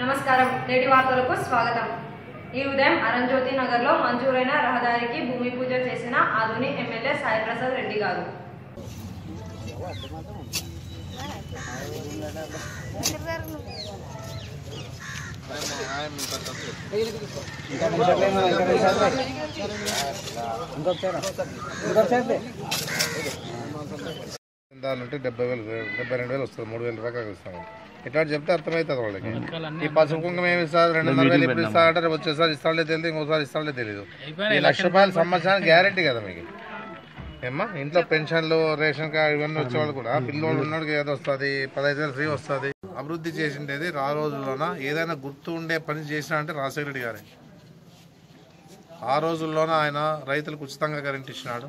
నమస్కారం. నేటి వార్తలకు స్వాగతం. ఈ ఉదయం అరంజ్యోతి నగర్లో మంజూరైన రహదారికి భూమి పూజ చేసిన ఆధుని ఎమ్మెల్యే సాయిప్రసాద్ రెడ్డి గారు. దాని డెబ్బై వేలు డెబ్బై రెండు వేలు వస్తుంది మూడు వేల రూపాయలు ఇస్తాము ఇట్లా చెప్తే అర్థమవుతుంది వాళ్ళకి. ఈ పసుపు కుంకుమ ఏమి ఇస్తారు రెండున్నర వేలు ఇప్పుడు ఇస్తారంటే రేపు వచ్చేసారి ఇస్తాడే తెలియదు ఇంకోసారి ఇస్తాడే తెలియదు. ఈ లక్ష రూపాయలు సంవత్సరానికి గ్యారంటీ కదా మీకు. ఏమ్మా ఇంట్లో పెన్షన్లు రేషన్ కార్డు ఇవన్నీ వచ్చేవాళ్ళు కూడా పిల్లోడు ఉన్నాడికి ఏదో వస్తుంది పదహైదు వేలు ఫ్రీ వస్తుంది. అభివృద్ధి చేసిండేది ఆ రోజుల్లోన? ఏదైనా గుర్తు ఉండే పని చేసినా అంటే రాజశేఖర రెడ్డి గారే. ఆ రోజుల్లోన ఆయన రైతులకు ఉచితంగా కరెంట్ ఇచ్చినాడు.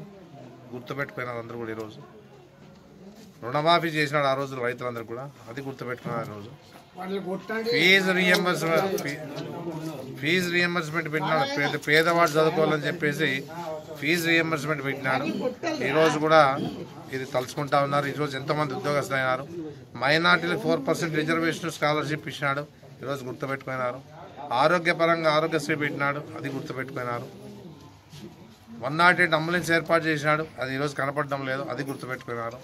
గుర్తుపెట్టుకున్నారు అందరూ కూడా ఈరోజు రుణమాఫీ చేసినాడు ఆ రోజు రైతులందరూ కూడా. అది గుర్తుపెట్టుకున్నారు ఆ రోజు. ఫీజు రియంబర్స్మెంట్ ఫీజు రియంబర్స్మెంట్ పెట్టినాడు. పేద పేదవాడు చదువుకోవాలని చెప్పేసి ఫీజు రియంబర్స్మెంట్ పెట్టినాడు. ఈరోజు కూడా ఇది తలుచుకుంటా ఉన్నారు. ఈరోజు ఎంతోమంది ఉద్యోగస్తులు అయినారు మైనార్టీలకు ఫోర్ పర్సెంట్ రిజర్వేషన్ స్కాలర్షిప్ ఇచ్చినాడు. ఈరోజు గుర్తుపెట్టుకున్నారు. ఆరోగ్యపరంగా ఆరోగ్యశ్రీ పెట్టినాడు. అది గుర్తుపెట్టుకున్నారు. వన్ నాట్ ఎయిట్ అంబులెన్స్ ఏర్పాటు చేసినాడు. అది ఈరోజు కనపడడం లేదు. అది గుర్తుపెట్టుకున్నారు.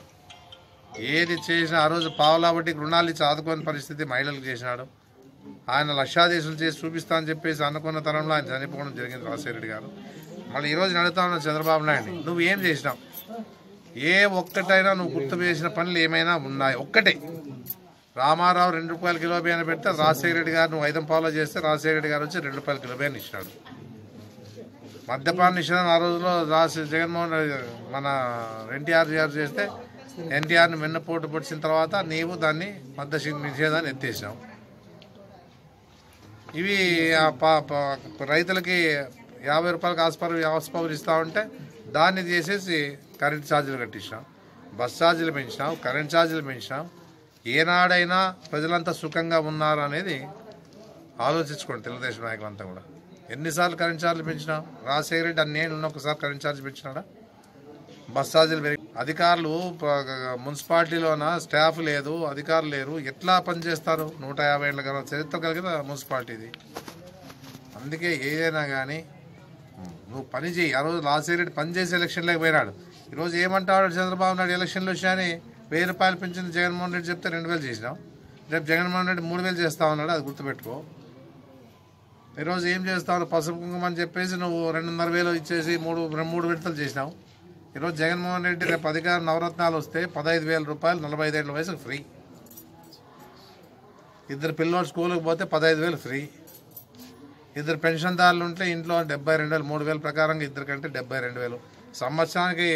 ఏది చేసినా ఆ రోజు పావులాబట్టి రుణాలు ఇచ్చి ఆదుకోని పరిస్థితి మహిళలకు చేసినాడు. ఆయన లక్షాదేశాలు చేసి చూపిస్తా అని చెప్పేసి అనుకున్న తరంలో ఆయన చనిపోవడం జరిగింది రాజశేఖరెడ్డి గారు. మళ్ళీ ఈరోజు నడుతా ఉన్న చంద్రబాబు నాయుడు నువ్వు ఏం చేసినావు? ఏ ఒక్కటైనా నువ్వు గుర్తు చేసిన పనులు ఏమైనా ఉన్నాయి? ఒక్కటే. రామారావు రెండు రూపాయల కిలో బియ్యాన్ని పెడితే రాజశేఖర రెడ్డి గారు నువ్వు ఐదు పావులో చేస్తే రాజశేఖర రెడ్డి గారు వచ్చి రెండు రూపాయల కిలో బియ్యాన్ని ఇచ్చినాడు. మద్యపాన నిషేధం ఆ రోజులో రాజ జగన్మోహన్ మన ఎన్టీఆర్ గారు చేస్తే ఎన్టీఆర్ని వెన్నపోటు పొడిచిన తర్వాత నీవు దాన్ని మద్య నిషేధాన్ని ఎత్తేసినావు. ఇవి రైతులకి యాభై రూపాయలకు ఆస్పర్ ఆస్పవర్ ఇస్తా ఉంటే దాన్ని చేసేసి కరెంట్ ఛార్జీలు కట్టించినాం. బస్ ఛార్జీలు పెంచినాం కరెంట్ ఛార్జీలు పెంచినాం. ఏనాడైనా ప్రజలంతా సుఖంగా ఉన్నారు అనేది ఆలోచించుకోండి తెలుగుదేశం నాయకులంతా కూడా. ఎన్నిసార్లు కరెంట్ ఛార్జీలు పెంచినాం? రాజశేఖర రెడ్డి అన్నేళ్ళు ఉన్న ఒకసారి కరెంట్ ఛార్జ్ పెంచినాడా? బస్ ఛార్జీలు పెరిగి అధికారులు మున్సిపాలిటీలోన స్టాఫ్ లేదు అధికారులు లేరు. ఎట్లా పనిచేస్తారు నూట యాభై ఏళ్ళ కదా చరిత్ర కలిగిన మున్సిపాలిటీది. అందుకే ఏదైనా కానీ నువ్వు పని చేయి ఆ రోజు రాజశేఖర పనిచేసి పని చేసి ఎలక్షన్లోకి పోయినాడు. ఈరోజు ఏమంటాడు? చంద్రబాబు నాయుడు ఎలక్షన్లు వచ్చినాయని వెయ్యి రూపాయలు పెంచింది జగన్మోహన్ రెడ్డి చెప్తే రెండు వేలు చేసినావు రేపు జగన్మోహన్ రెడ్డి మూడు వేలు చేస్తా ఉన్నాడు అది గుర్తుపెట్టుకో. ఈరోజు ఏం చేస్తావు? పసుపు కుంకుమ అని చెప్పేసి నువ్వు రెండున్నర వేలు ఇచ్చేసి మూడు మూడు విడతలు చేసినావు. ఈరోజు జగన్మోహన్ రెడ్డి రేపు అధికారం నవరత్నాలు వస్తే పదహైదు వేల రూపాయలు నలభై ఐదేళ్ళ వయసుకు ఫ్రీ. ఇద్దరు పిల్లోడు స్కూల్కి పోతే పదహైదు వేలు ఫ్రీ. ఇద్దరు పెన్షన్దారులు ఉంటే ఇంట్లో డెబ్బై రెండు వేలు మూడు వేల ప్రకారంగా ఇద్దరు కంటే డెబ్బై రెండు వేలు. సంవత్సరానికి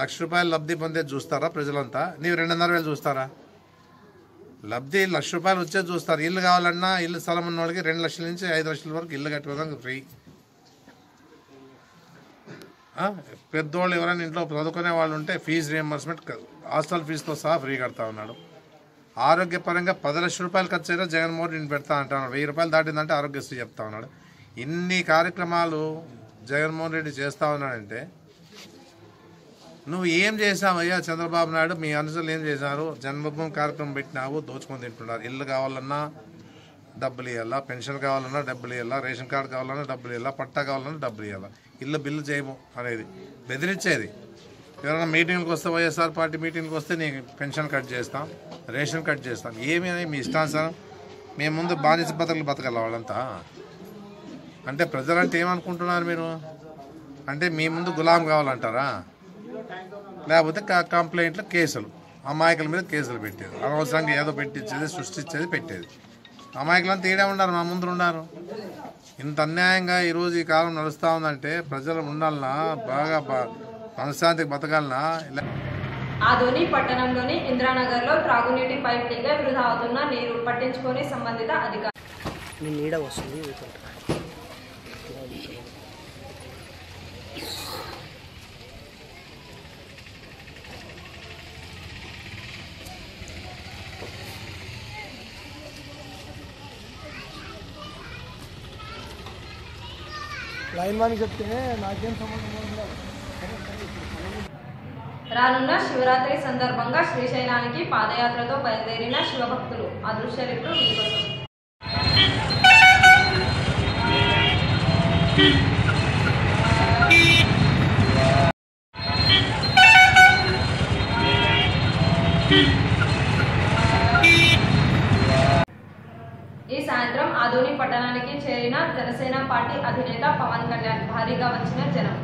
లక్ష రూపాయలు లబ్ధి పొందేది చూస్తారా ప్రజలంతా? నీవు రెండున్నర వేలు చూస్తారా? లబ్ధి లక్ష రూపాయలు వచ్చే చూస్తారు. ఇల్లు కావాలన్నా ఇల్లు స్థలం ఉన్న వాళ్ళకి రెండు లక్షల నుంచి ఐదు లక్షల వరకు ఇల్లు కట్టుకోవడానికి ఫ్రీ. పెద్దోళ్ళు ఎవరైనా ఇంట్లో చదువుకునే వాళ్ళు ఉంటే ఫీజు రియంబర్స్మెంట్ హాస్టల్ ఫీజుతో సహా ఫ్రీ కడతా ఉన్నాడు. ఆరోగ్యపరంగా పది లక్షల రూపాయలు ఖర్చు అయినా జగన్మోహన్ రెడ్డి పెడతా అంటున్నాడు వెయ్యి రూపాయలు దాటిందంటే ఆరోగ్యశ్రీ చెప్తా ఉన్నాడు. ఇన్ని కార్యక్రమాలు జగన్మోహన్ రెడ్డి చేస్తూ ఉన్నాడంటే నువ్వు ఏం చేసావయ్యా చంద్రబాబు నాయుడు? మీ అనుసరులు ఏం చేశారు? జన్మభూమి కార్యక్రమం పెట్టినావు దోచుకొని తింటున్నారు. ఇల్లు కావాలన్నా డబ్బులు ఇవ్వాలా పెన్షన్ కావాలన్నా డబ్బులు ఇవ్వాలా రేషన్ కార్డు కావాలన్నా డబ్బులు ఇవ్వాలా పట్టా కావాలన్నా డబ్బులు ఇవ్వాలా ఇల్లు బిల్లు చేయము అనేది బెదిరించేది. ఎవరైనా మీటింగ్కి వస్తే వైఎస్ఆర్ పార్టీ మీటింగ్కి వస్తే నీకు పెన్షన్ కట్ చేస్తాం రేషన్ కట్ చేస్తాం. ఏమి అని మీ ఇష్టానుసారం మేము ముందు బానిస బతకలు బతకాల వాళ్ళంతా. అంటే ప్రజలంటే ఏమనుకుంటున్నారు మీరు? అంటే మీ ముందు గులాం కావాలంటారా? లేకపోతే కంప్లైంట్లు కేసులు అమాయకుల మీద కేసులు పెట్టేది. అనవసరంగా ఏదో పెట్టించేది సృష్టించేది పెట్టేది. అమాయకులంతా తీడే ఉన్నారు మా ముందు ఉన్నారు ఇంత అన్యాయంగా ఈరోజు ఈ కాలం నడుస్తూ ఉందంటే ప్రజలు ఉండాలన్నా బాగా మనశ్శాంతికి బతకాలన్నా ఇలా ఆదోని పట్టణంలోని ఇంద్రానగర్లో త్రాగునీటి పైప్ వృధా అవుతున్న నీరు పట్టించుకొని సంబంధిత అధికారులు నీ నీడ వస్తుంది లైన్ చెప్తే నాకేం సంబంధం రానున్న శివరాత్రి సందర్భంగా శ్రీశైలానికి పాదయాత్రతో బయలుదేరిన శివభక్తులు అదృశ్య రిట్టు మీకోసం పట్టణానికి చేరిన జనసేన పార్టీ అధినేత పవన్ కళ్యాణ్ భారీగా వచ్చిన జనం.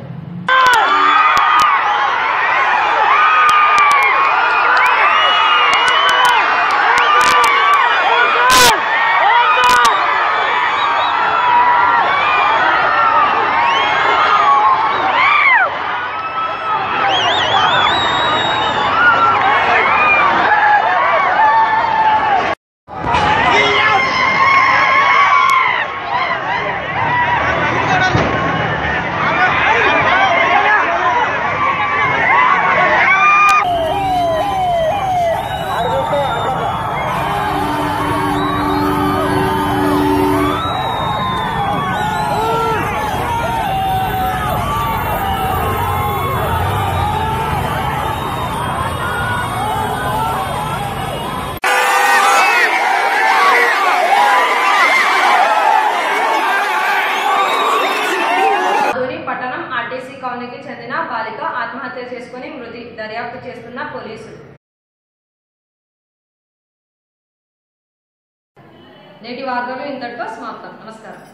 ఆదోని ఆర్టీసీ కాలనీకి చెందిన బాలిక ఆత్మహత్య చేసుకుని మృతి దర్యాప్తు చేస్తున్న పోలీసులు. నేటి వార్తలు ఇంతటితో సమాప్తం. నమస్కారం.